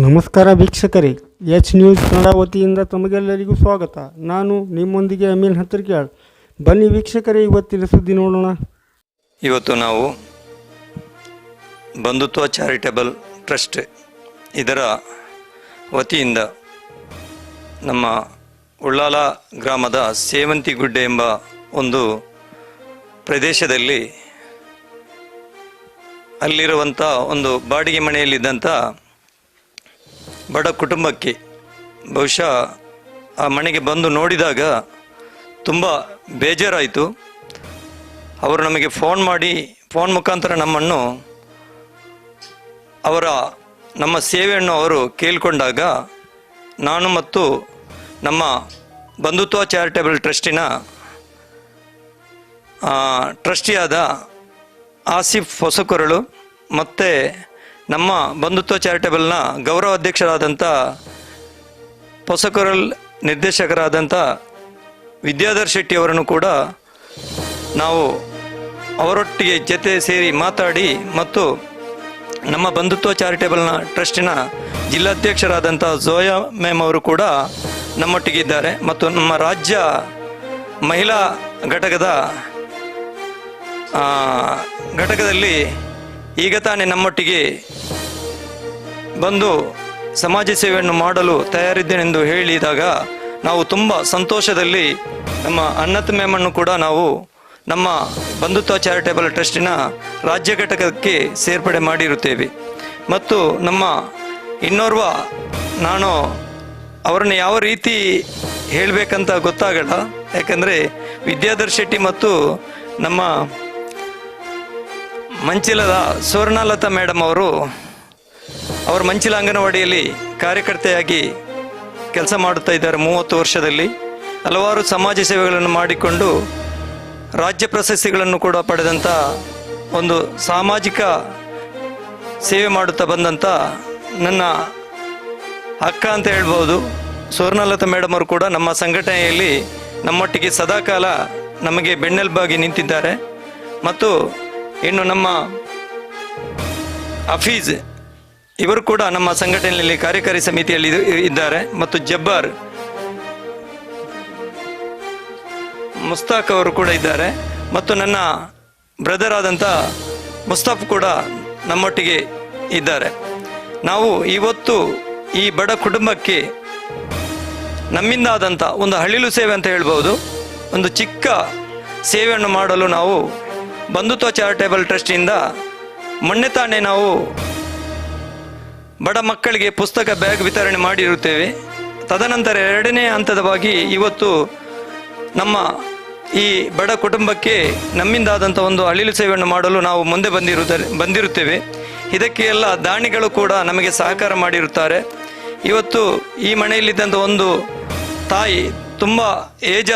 ನಮಸ್ಕಾರ ವೀಕ್ಷಕರೇ, H news Kannada ವತಿಯಿಂದ ತಮಗೆಲ್ಲರಿಗೂ ಸ್ವಾಗತ. ನಾನು ನಿಮ್ಮೊಂದಿಗೆ ಅಮೀನ್ ಹತ್ತಿರಕ್ಯಾಳ್. ಬನ್ನಿ ವೀಕ್ಷಕರೇ, ಇವತ್ತಿನ ಸುದ್ದಿ ನೋಡೋಣ. ಇವತ್ತು ನಾವು ಬಂಧುತ್ವ ಚಾರಿಟಬಲ್ ಟ್ರಸ್ಟ್ ಇದರ ವತಿಯಿಂದ ನಮ್ಮ ಉಳ್ಳಾಲ ಗ್ರಾಮದ ಸೇವಂತಿಗುಡ್ಡೆ ಎಂಬ ಒಂದು ಪ್ರದೇಶದಲ್ಲಿ ಅಲ್ಲಿರುವಂಥ ಒಂದು ಬಾಡಿಗೆ ಮನೆಯಲ್ಲಿದ್ದಂಥ ಬಡ ಕುಟುಂಬಕ್ಕೆ ಬಹುಶಃ ಆ ಮನೆಗೆ ಬಂದು ನೋಡಿದಾಗ ತುಂಬ ಬೇಜಾರಾಯಿತು. ಅವರು ನಮಗೆ ಫೋನ್ ಮಾಡಿ, ಫೋನ್ ಮುಖಾಂತರ ನಮ್ಮನ್ನು ಅವರ, ನಮ್ಮ ಸೇವೆಯನ್ನು ಅವರು ಕೇಳಿಕೊಂಡಾಗ ನಾನು ಮತ್ತು ನಮ್ಮ ಬಂಧುತ್ವ ಚಾರಿಟೇಬಲ್ ಟ್ರಸ್ಟಿನ ಟ್ರಸ್ಟಿಯಾದ ಆಸಿಫ್ ಹೊಸಕೊರಳು ಮತ್ತು ನಮ್ಮ ಬಂಧುತ್ವ ಚಾರಿಟೇಬಲ್ನ ಗೌರವ ಅಧ್ಯಕ್ಷರಾದಂಥ ಹೊಸಕೊರಲ್ ನಿರ್ದೇಶಕರಾದಂಥ ವಿದ್ಯಾಧರ್ ಶೆಟ್ಟಿ ಅವರನ್ನು ಕೂಡ ನಾವು ಅವರೊಟ್ಟಿಗೆ ಜೊತೆ ಸೇರಿ ಮಾತಾಡಿ ಮತ್ತು ನಮ್ಮ ಬಂಧುತ್ವ ಚಾರಿಟೇಬಲ್ನ ಟ್ರಸ್ಟಿನ ಜಿಲ್ಲಾಧ್ಯಕ್ಷರಾದಂಥ ಜೋಯಾ ಮ್ಯಾಮ್ ಅವರು ಕೂಡ ನಮ್ಮೊಟ್ಟಿಗಿದ್ದಾರೆ ಮತ್ತು ನಮ್ಮ ರಾಜ್ಯ ಮಹಿಳಾ ಘಟಕದ ಘಟಕದಲ್ಲಿ ಈಗ ತಾನೇ ನಮ್ಮೊಟ್ಟಿಗೆ ಬಂದು ಸಮಾಜ ಸೇವೆಯನ್ನು ಮಾಡಲು ತಯಾರಿದ್ದೇನೆಂದು ಹೇಳಿದಾಗ ನಾವು ತುಂಬ ಸಂತೋಷದಲ್ಲಿ ನಮ್ಮ ಅನ್ನತ್ ಮ್ಯಾಮನ್ನು ಕೂಡ ನಾವು ನಮ್ಮ ಬಂಧುತ್ವ ಚಾರಿಟೇಬಲ್ ಟ್ರಸ್ಟಿನ ರಾಜ್ಯ ಘಟಕಕ್ಕೆ ಸೇರ್ಪಡೆ ಮಾಡಿರುತ್ತೇವೆ. ಮತ್ತು ನಮ್ಮ ಇನ್ನೋರ್ವ ನಾನು ಅವರನ್ನು ಯಾವ ರೀತಿ ಹೇಳಬೇಕಂತ ಗೊತ್ತಾಗಲ್ಲ. ಯಾಕಂದರೆ ವಿದ್ಯಾಧರ್ ಶೆಟ್ಟಿ ಮತ್ತು ನಮ್ಮ ಮಂಚಿಲದ ಸುವರ್ಣಲತಾ ಮೇಡಮ್ ಅವರು ಅವರು ಮಂಚಿಲ ಅಂಗನವಾಡಿಯಲ್ಲಿ ಕಾರ್ಯಕರ್ತೆಯಾಗಿ ಕೆಲಸ ಮಾಡುತ್ತಾ ಇದ್ದಾರೆ ಮೂವತ್ತು ವರ್ಷದಲ್ಲಿ. ಹಲವಾರು ಸಮಾಜ ಸೇವೆಗಳನ್ನು ಮಾಡಿಕೊಂಡು ರಾಜ್ಯ ಪ್ರಶಸ್ತಿಗಳನ್ನು ಕೂಡ ಪಡೆದಂಥ ಒಂದು ಸಾಮಾಜಿಕ ಸೇವೆ ಮಾಡುತ್ತಾ ಬಂದಂಥ ನನ್ನ ಅಕ್ಕ ಅಂತ ಹೇಳ್ಬೋದು. ಸುವರ್ಣಲತಾ ಮೇಡಮ್ ಅವರು ಕೂಡ ನಮ್ಮ ಸಂಘಟನೆಯಲ್ಲಿ ನಮ್ಮೊಟ್ಟಿಗೆ ಸದಾಕಾಲ ನಮಗೆ ಬೆನ್ನೆಲುಬಾಗಿ ನಿಂತಿದ್ದಾರೆ. ಮತ್ತು ಇನ್ನು ನಮ್ಮ ಹಫೀಜ್, ಇವರು ಕೂಡ ನಮ್ಮ ಸಂಘಟನೆಯಲ್ಲಿ ಕಾರ್ಯಕಾರಿ ಸಮಿತಿಯಲ್ಲಿ ಇದ್ದಾರೆ. ಮತ್ತು ಜಬ್ಬಾರ್, ಮುಸ್ತಾಕ್ ಅವರು ಕೂಡ ಇದ್ದಾರೆ. ಮತ್ತು ನನ್ನ ಬ್ರದರ್ ಆದಂಥ ಮುಸ್ತಾಫ್ ಕೂಡ ನಮ್ಮೊಟ್ಟಿಗೆ ಇದ್ದಾರೆ. ನಾವು ಇವತ್ತು ಈ ಬಡ ಕುಟುಂಬಕ್ಕೆ ನಮ್ಮಿಂದ ಆದಂಥ ಒಂದು ಹಳ್ಳಿಲು ಸೇವೆ ಅಂತ ಹೇಳ್ಬೋದು ಒಂದು ಚಿಕ್ಕ ಸೇವೆಯನ್ನು ಮಾಡಲು ನಾವು ಬಂಧುತ್ವ ಚಾರಿಟೇಬಲ್ ಟ್ರಸ್ಟಿಂದ ಮೊನ್ನೆ ತಾನೇ ನಾವು ಬಡ ಮಕ್ಕಳಿಗೆ ಪುಸ್ತಕ ಬ್ಯಾಗ್ ವಿತರಣೆ ಮಾಡಿರುತ್ತೇವೆ. ತದನಂತರ ಎರಡನೇ ಹಂತದವಾಗಿ ಇವತ್ತು ನಮ್ಮ ಈ ಬಡ ಕುಟುಂಬಕ್ಕೆ ನಮ್ಮಿಂದಾದಂಥ ಒಂದು ಅಳಿಲು ಸೇವೆಯನ್ನು ಮಾಡಲು ನಾವು ಮುಂದೆ ಬಂದಿರುತ್ತ ಬಂದಿರುತ್ತೇವೆ. ಇದಕ್ಕೆ ಎಲ್ಲ ದಾನಿಗಳು ಕೂಡ ನಮಗೆ ಸಹಕಾರ ಮಾಡಿರುತ್ತಾರೆ. ಇವತ್ತು ಈ ಮನೆಯಲ್ಲಿದ್ದಂಥ ಒಂದು ತಾಯಿ ತುಂಬ ಏಜ್